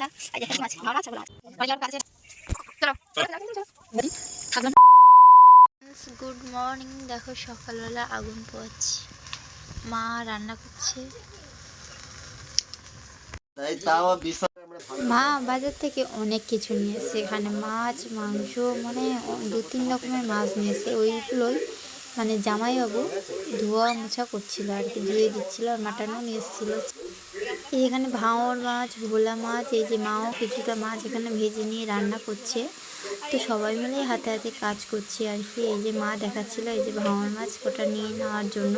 আচ্ছা এই যে হেড মাছ মাছ আছে বলা কাছে চলো। থাকলাম। গুড মর্নিং দেখো সকালবেলা আগুন পোয়াচ্ছি। মা রান্না করছে। মা বাজার থেকে অনেক কিছু নিয়ে এসছে। এখানে মাছ মাংস মানে দু তিন রকমের মাছ নিয়ে এসছে। ওইগুলোই মানে জামাইবাবু ধোয়া মোছা করছিল আর কি ধুয়ে দিচ্ছিল আর মাটানো নিয়ে এসেছিল। এই এখানে ভাঙর মাছ, ভোলা মাছ, এই যে মাও কিছুটা মাছ এখানে ভেজে নিয়ে রান্না করছে। তো সবাই মিলে হাতে হাতে কাজ করছে আর কি। এই যে মা দেখাচ্ছিল, এই যে ভাঙর মাছ ওটা নিয়ে নেওয়ার জন্য।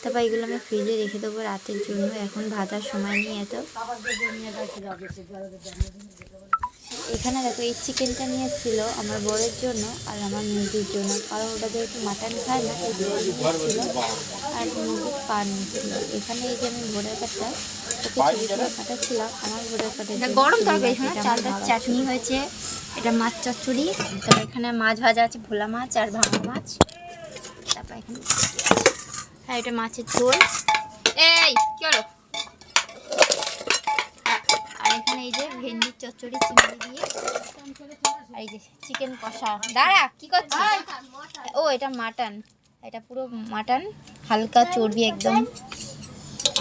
তারপর এগুলো আমি ফ্রিজে রেখে দেবো রাতের জন্য। এখন ভাজার সময় নিয়ে এত। এখানে দেখো, এই চিকেনটা নিয়ে এসেছিল আমার বরের জন্য আর আমার মুরগির জন্য। কারণ ওটা যেহেতু মাটন খায় না জন্য আর মুরগির পা নিয়েছিল এখানে এই যে আমি ভোরের কাঠটা ওকে ছোটো ছোটো কাটাচ্ছিলাম আমার ভোরের কাঠে এটা গরম তরকারি হ্যাঁ চালটার চাটনি হয়েছে এটা মাছ চচ্চড়ি তারপর এখানে মাছ ভাজা আছে ভোলা মাছ আর ভাঙা মাছ। তারপর এখানে হ্যাঁ এটা মাছের ঝোল। এই কি হলো? আর- আর এখানে এই যে ভেন্ডির চচ্চড়ি চিংড়ি দিয়ে আর এই যে চিকেন কষা। দাঁড়া কি করছিস? ও এটা মাটন। এটা পুরো মাটন হালকা চর্বি একদম।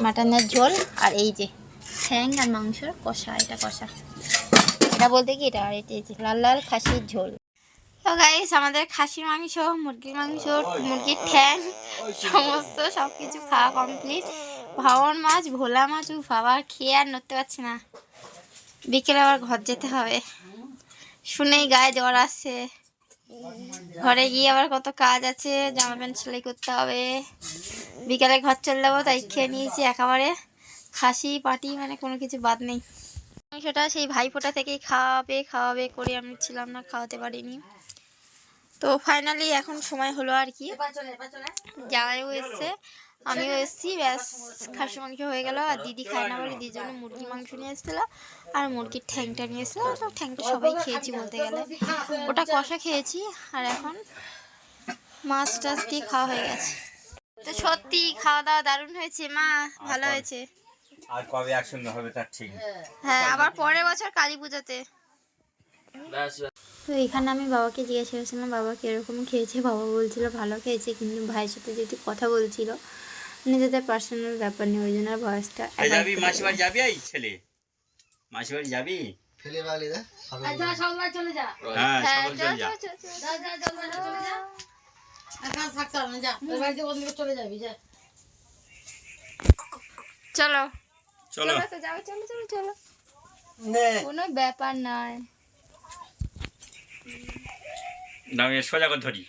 মাটনের ঝোল আর এই যে ঠ্যাং আর মাংসর কষা, এটা কষা। এটা বলতে কি এটা? আর এটা লাল লাল খাসির ঝোল। গাইস আমাদের খাসির মাংস, মুরগির মাংস, মুরগির ঠ্যাং, সমস্ত সব কিছু খাওয়া কমপ্লিট ভাওয়ার মাছ, ভোলা মাছ বাবার খেয়ে আর নড়তে পারছি না। বিকেলে আবার ঘর যেতে হবে। শুনেই গায়ে জ্বর আসছে। ঘরে গিয়ে আবার কত কাজ আছে জামা প্যান্ট সেলাই করতে হবে। বিকালে ঘর চলে যাব, তাই খেয়ে নিয়েছি একেবারে। খাসি, পাটি মানে কোনো কিছু বাদ নেই। সেটা সেই ভাইফোঁটা থেকেই খাওয়াবে খাওয়াবে করে আমি ছিলাম না, খাওয়াতে পারিনি। তো ফাইনালি এখন সময় হলো আর কি। জামাইও এসছে আমিও এসেছি ব্যাস খাসি মাংস হয়ে গেল আর দিদি খায় না বলে দিদির জন্য মুরগির মাংস নিয়ে এসেছিল আর মুরগির ঠ্যাংটা নিয়ে এসেছিল। তো ঠ্যাংটা সবাই খেয়েছি বলতে গেলে। ওটা কষা খেয়েছি আর এখন মাছ টাছ দিয়ে খাওয়া হয়ে গেছে। তো সত্যি খাওয়া দাওয়া দারুণ হয়েছে মা ভালো হয়েছে। আর কবে একসঙ্গে হবে তার ঠিক হ্যাঁ আবার পরের বছর কালী পুজোতে। তো এখানে আমি বাবাকে জিজ্ঞাসা করেছিলাম বাবা কীরকম খেয়েছে? বাবা বলছিল ভালো খেয়েছে কিন্তু ভাইয়ের সাথে যেহেতু কথা বলছিল নিজেদের পার্সোনাল ব্যাপার নেই ওই জন্য আজ যাবি মাসি বাড়ি যাবি এই ছেলে? মাসি বাড়ি যাবি? ফেলে বালি। দা হবে হ্যাঁ হ্যাঁ সকল চল যা। চল, চল, চল। চলো চলো চলো তো যাও চলো চলো চলো। নে। কোনো ব্যাপার নয় এর সোজা করে ধরি।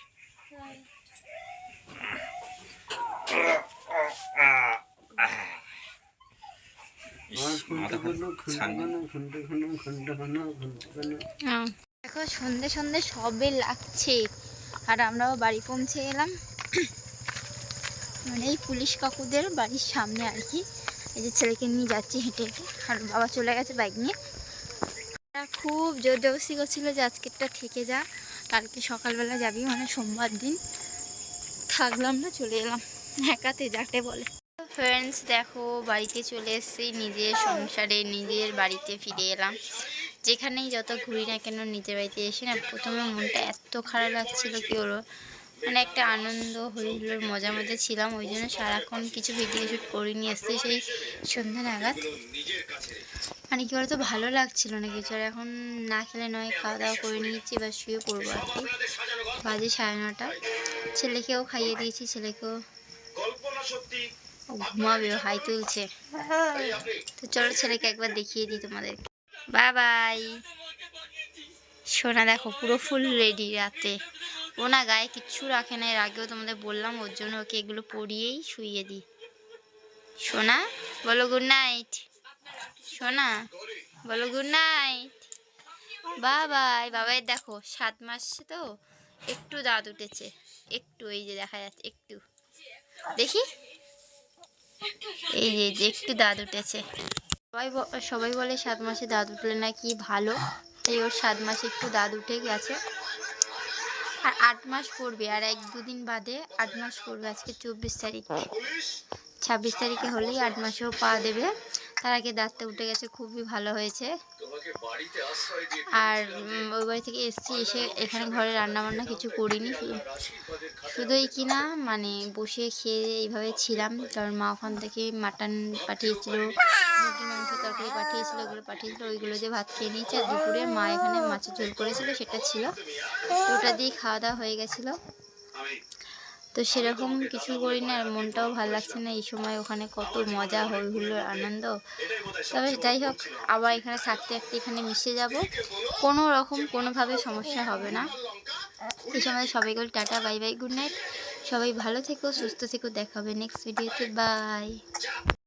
হ্যাঁ। দেখো সন্ধে সন্ধে সবে লাগছে আর আমরাও বাড়ি পৌঁছে গেলাম মানে এই পুলিশ কাকুদের বাড়ির সামনে আর কি এই যে ছেলেকে নিয়ে যাচ্ছি হেঁটে হেঁটে আর বাবা চলে গেছে বাইক নিয়ে খুব জোর জবস্তি করছিল যে আজকেরটা থেকে যা, কালকে সকালবেলা যাবি মানে সোমবার দিন। থাকলাম না, চলে এলাম। একাতে যাকে বলে। ফ্রেন্ডস দেখো, বাড়িতে চলে এসেছি, নিজের সংসারে, নিজের বাড়িতে ফিরে এলাম। যেখানেই যত ঘুরি না কেন নিজের বাড়িতে এসে না, প্রথমে মনটা এত খারাপ লাগছিল কি হলো মানে একটা আনন্দ হইলোর মজা মজা ছিলাম, ওই জন্য সারাক্ষণ কিছু ভিডিও শ্যুট করিনি, এসেছি সেই সন্ধ্যা নাগাদ। মানে কি বলতো, ভালো লাগছিল না কিছু। আর এখন না খেলে নয় খাওয়া দাওয়া করে নিয়েছি বা শুয়ে পড়ব আর কি। বাজে সাড়ে নটা। ছেলেকেও খাইয়ে দিয়েছি, ছেলেকেও ঘুমাবে, হাই তুলছে। তো চলো ছেলেকে একবার দেখিয়ে দিই তোমাদেরকে। Bye bye. সোনা দেখো, পুরো ফুল রেডি রাতে। ও না গায়ে কিচ্ছু রাখে না, এর আগেও তোমাদের বললাম, ওর জন্য ওকে এগুলো পরিয়েই শুইয়ে দিই। সোনা, বলো গুড নাইট সোনা, বলো গুড নাইট বাবাই বাবাই দেখো, সাত মাস তো একটু দাঁত উঠেছে। একটু, এই যে দেখা যাচ্ছে, একটু। দেখি? এই যে যে, একটু দাঁত উঠেছে। সবাই সবাই বলে সাত মাসে দাঁত উঠলে নাকি ভালো। তাই ওর সাত মাসে একটু দাঁত উঠে গেছে। আর আট মাস পড়বে, আর এক দুদিন বাদে আট মাস পড়বে আজকে চব্বিশ তারিখ। ছাব্বিশ তারিখে হলেই আট মাসেও পা দেবে। তার আগে দাঁতটা উঠে গেছে খুবই ভালো হয়েছে। আর ওই বাড়ি থেকে এসেছি এসে এখানে ঘরে রান্না বান্না কিছু করিনি শুধু শুধুই কি না মানে বসে খেয়ে এইভাবে ছিলাম। কারণ মা ওখান থেকে মাটন পাঠিয়েছিল মুরগি মাংস তরকারি পাঠিয়েছিল ওগুলো পাঠিয়েছিল ওইগুলো দিয়ে ভাত খেয়ে নিয়েছে। আর দুপুরে মা এখানে মাছের ঝোল করেছিল সেটা ছিল। ওটা দিয়ে খাওয়া দাওয়া হয়ে গেছিল। তো সেরকম কিছু করি না, আর মনটাও ভালো লাগছে না এই সময় ওখানে কত মজা হই হুল্লোড় আনন্দ। তবে যাই হোক, আবার এখানে থাকতে থাকতে এখানে মিশে যাব। কোনো রকম, কোনোভাবে সমস্যা হবে না। এই সময় সবাই গেল tata bye bye good night. সবাই ভালো থেকো, সুস্থ থেকো, দেখা হবে নেক্সট ভিডিওতে বাই